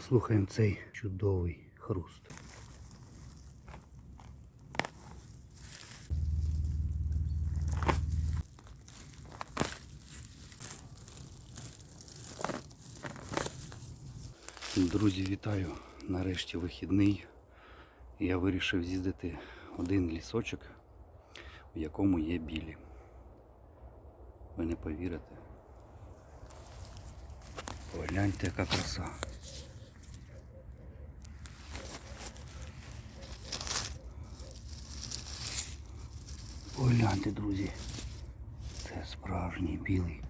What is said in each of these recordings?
Послухаємо цей чудовий хруст. Друзі, вітаю! Нарешті вихідний. Я вирішив з'їздити один лісочок, в якому є білі. Ви не повірите. Погляньте, яка краса. Погляньте, друзі. Це справжній білий.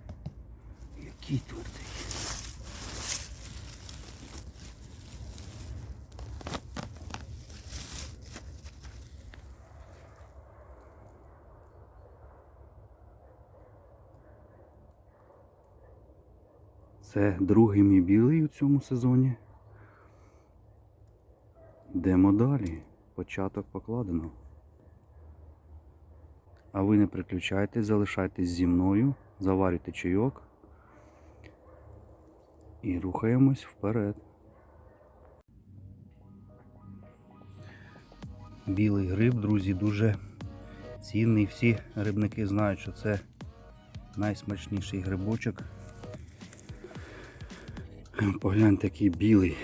Який твердий. Це другий мій білий у цьому сезоні. Йдемо далі. Початок покладено. А ви не приключайтесь, залишайтесь зі мною, заварюйте чайок і рухаємось вперед. Білий гриб, друзі, дуже цінний. Всі грибники знають, що це найсмачніший грибочок. Погляньте, який білий.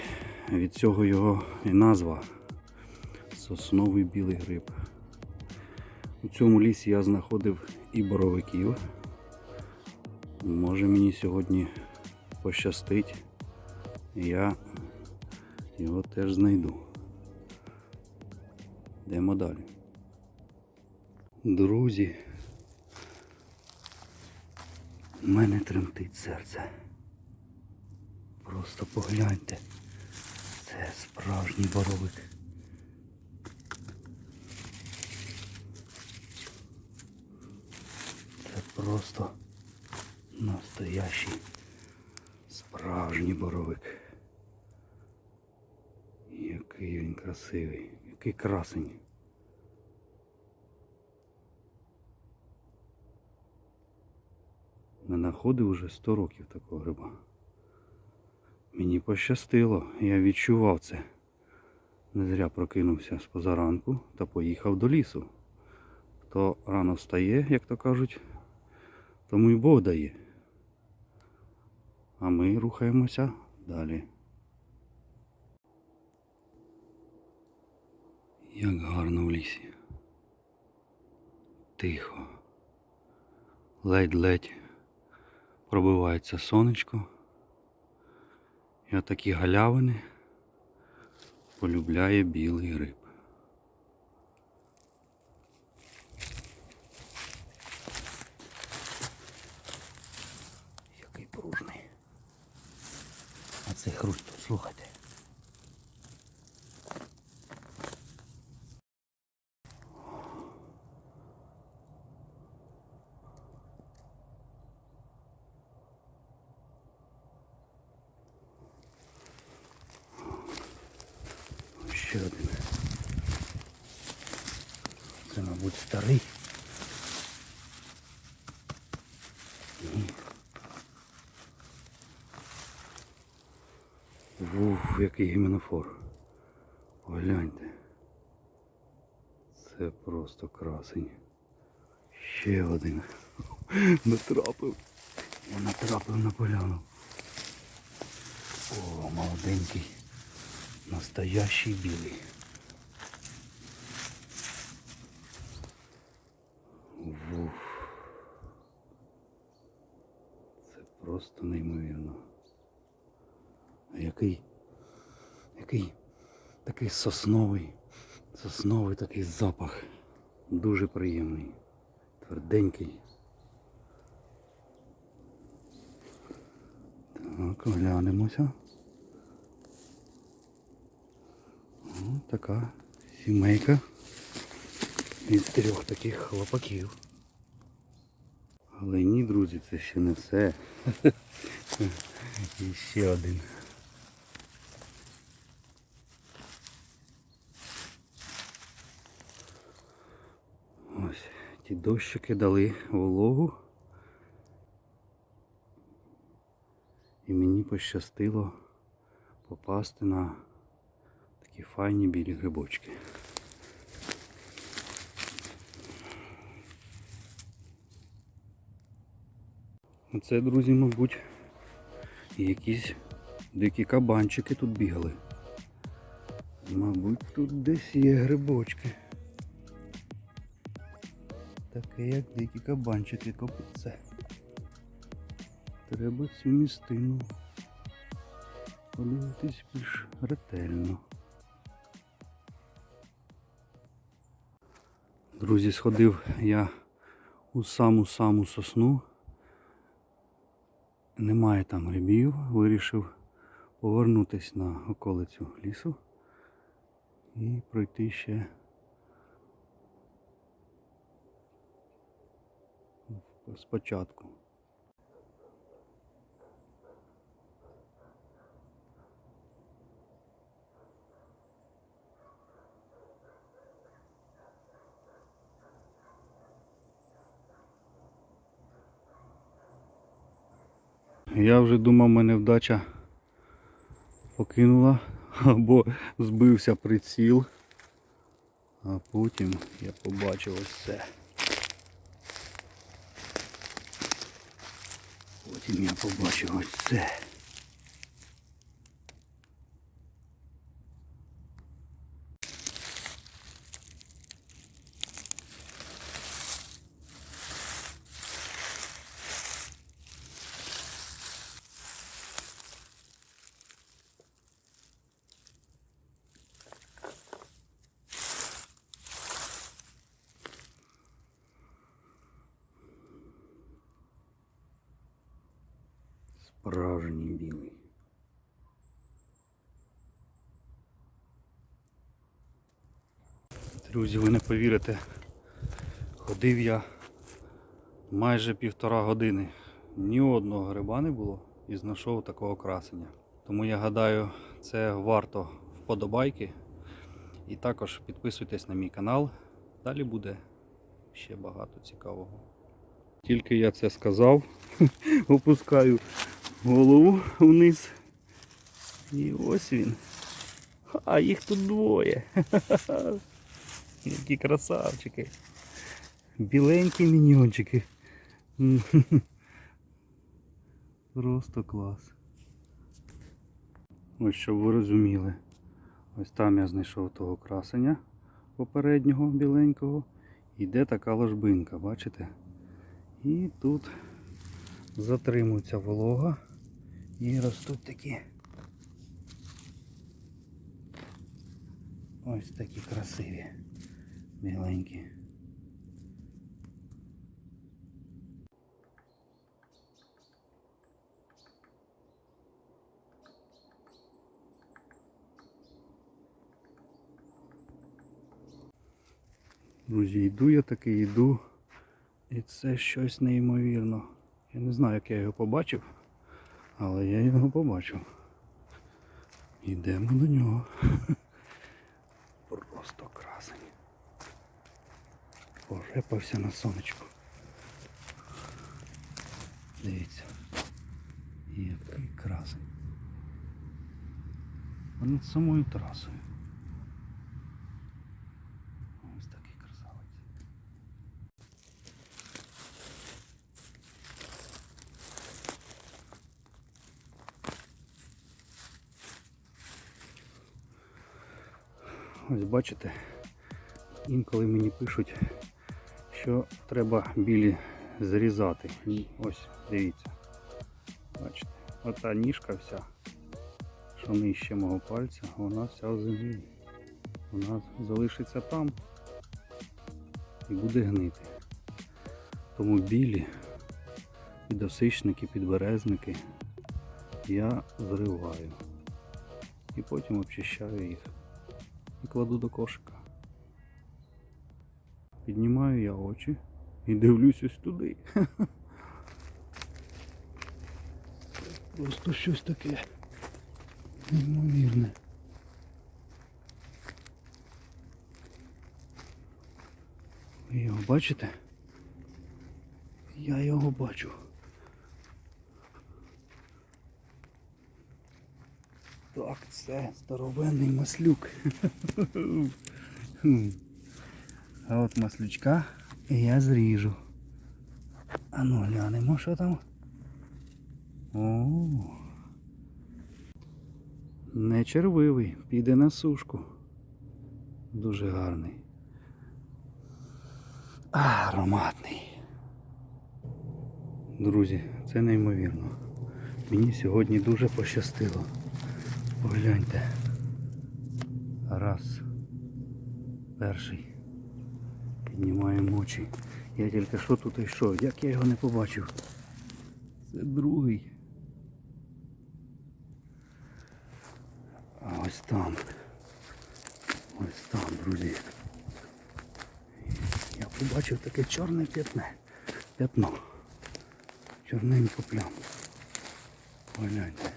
Від цього його і назва сосновий білий гриб. У цьому лісі я знаходив і боровиків. Може мені сьогодні пощастить, я його теж знайду. Йдемо далі. Друзі, у мене тремтить серце. Просто погляньте. Це справжній боровик. Це просто настоящий справжній боровик. Який він красивий, який красень. Не знаходив уже 100 років такого гриба. Мені пощастило, я відчував це. Не зря прокинувся з позаранку та поїхав до лісу. Хто рано встає, як то кажуть, тому й Бог дає. А ми рухаємося далі. Як гарно в лісі. Тихо. Ледь-ледь пробивається сонечко. І отакі галявини полюбляє білий гриб. Цей хруст, слухайте. Ще один. Це, мабуть, старий. Вуф, який гіменофор. Погляньте. Це просто красень. Ще один. Натрапив. Я натрапив на поляну. О, молоденький. Настоящий білий. Вуф. Це просто неймовірно. А який, який такий сосновий, сосновий такий запах. Дуже приємний, тверденький. Так, оглянемося. Ось така сімейка із трьох таких хлопаків. Але ні, друзі, це ще не все. І ще один. Ось, ті дощики дали вологу. І мені пощастило попасти на такі файні білі грибочки. Це, друзі, мабуть, якісь дикі кабанчики тут бігали. Мабуть, тут десь є грибочки. Таке як дикі кабанчики копиться. Треба цю містину подивитись більш ретельно. Друзі, сходив я у саму-саму сосну. Немає там грибів, вирішив повернутися на околицю лісу і пройти ще спочатку. Я вже думав, мене вдача покинула або збився приціл. А потім я побачив ось це. Потім я побачив ось це. Справжній білий. Друзі, ви не повірите. Ходив я майже півтора години. Ні одного гриба не було і знайшов такого красення. Тому я гадаю, це варто вподобайки. І також підписуйтесь на мій канал. Далі буде ще багато цікавого. Тільки я це сказав, опускаю голову вниз. І ось він. А їх тут двоє. Які красавчики. Біленькі міньончики. Просто клас. Ось щоб ви розуміли. Ось там я знайшов того красення попереднього біленького. Іде така ложбинка, бачите? І тут затримується волога і ростуть такі ось такі красиві біленькі. Друзі, йду я таки йду. І це щось неймовірно. Я не знаю, як я його побачив, але я його побачив. Йдемо до нього. Просто красень. Порепався на сонечку. Дивіться. Який красень. Над самою трасою. Ось такий красавець. Ось бачите, інколи мені пишуть, що треба білі зрізати. Ось, дивіться. Бачите, ота ніжка вся, що нижче мого пальця, вона вся в землі. Вона залишиться там і буде гнити. Тому білі підосичники, підберезники я зриваю. І потім обчищаю їх кладу до кошика. Піднімаю я очі і дивлюсь ось туди. Просто щось таке неймовірне. Ви його бачите? Я його бачу. Так, це здоровенний маслюк. А от маслючка я зріжу. А ну глянемо, що там. О. Не червивий, піде на сушку. Дуже гарний. Ароматний. Друзі, це неймовірно. Мені сьогодні дуже пощастило. Погляньте. Раз. Перший. Піднімаємо очі. Я тільки що тут йшов, як я його не побачив. Це другий. А ось там. Ось там, друзі. Я побачив таке чорне п'ятне. П'ятно. Чорненьку пляму. Погляньте.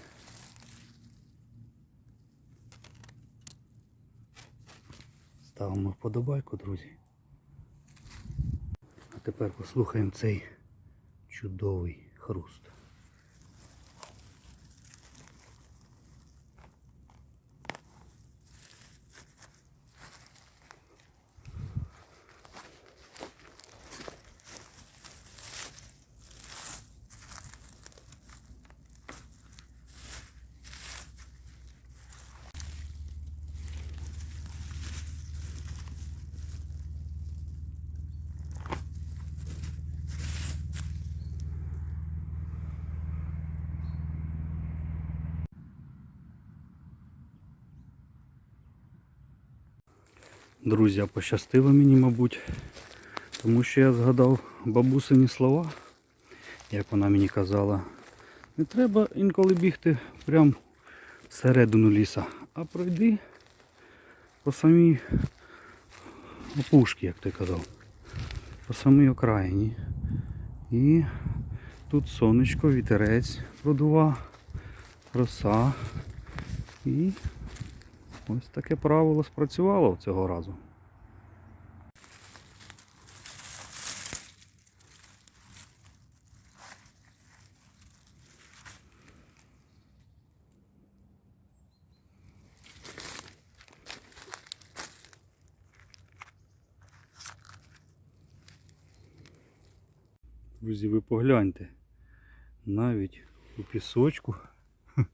Ставимо вподобайку, друзі. А тепер послухаємо цей чудовий хруст. Друзі, пощастило мені, мабуть, тому що я згадав бабусині слова, як вона мені казала. Не треба інколи бігти прямо всередину ліса, а пройди по самій опушці, як ти казав, по самій окраїні. І тут сонечко, вітерець продував, роса. І Ось таке правило спрацювало цього разу. Друзі, ви погляньте. Навіть у пісочку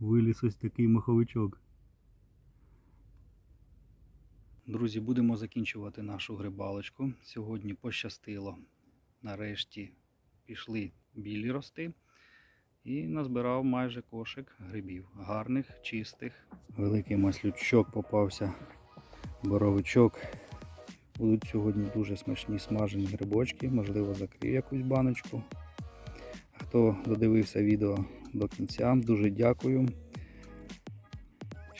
виліз ось такий маховичок. Друзі, будемо закінчувати нашу грибалочку. Сьогодні пощастило. Нарешті пішли білі рости. І назбирав майже кошик грибів. Гарних, чистих. Великий маслючок попався, боровичок. Будуть сьогодні дуже смачні смажені грибочки, можливо, закрив якусь баночку. Хто додивився відео до кінця, дуже дякую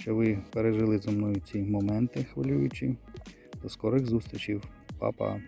що ви пережили зі мною ці моменти хвилюючі. До скорих зустрічей. Па-па!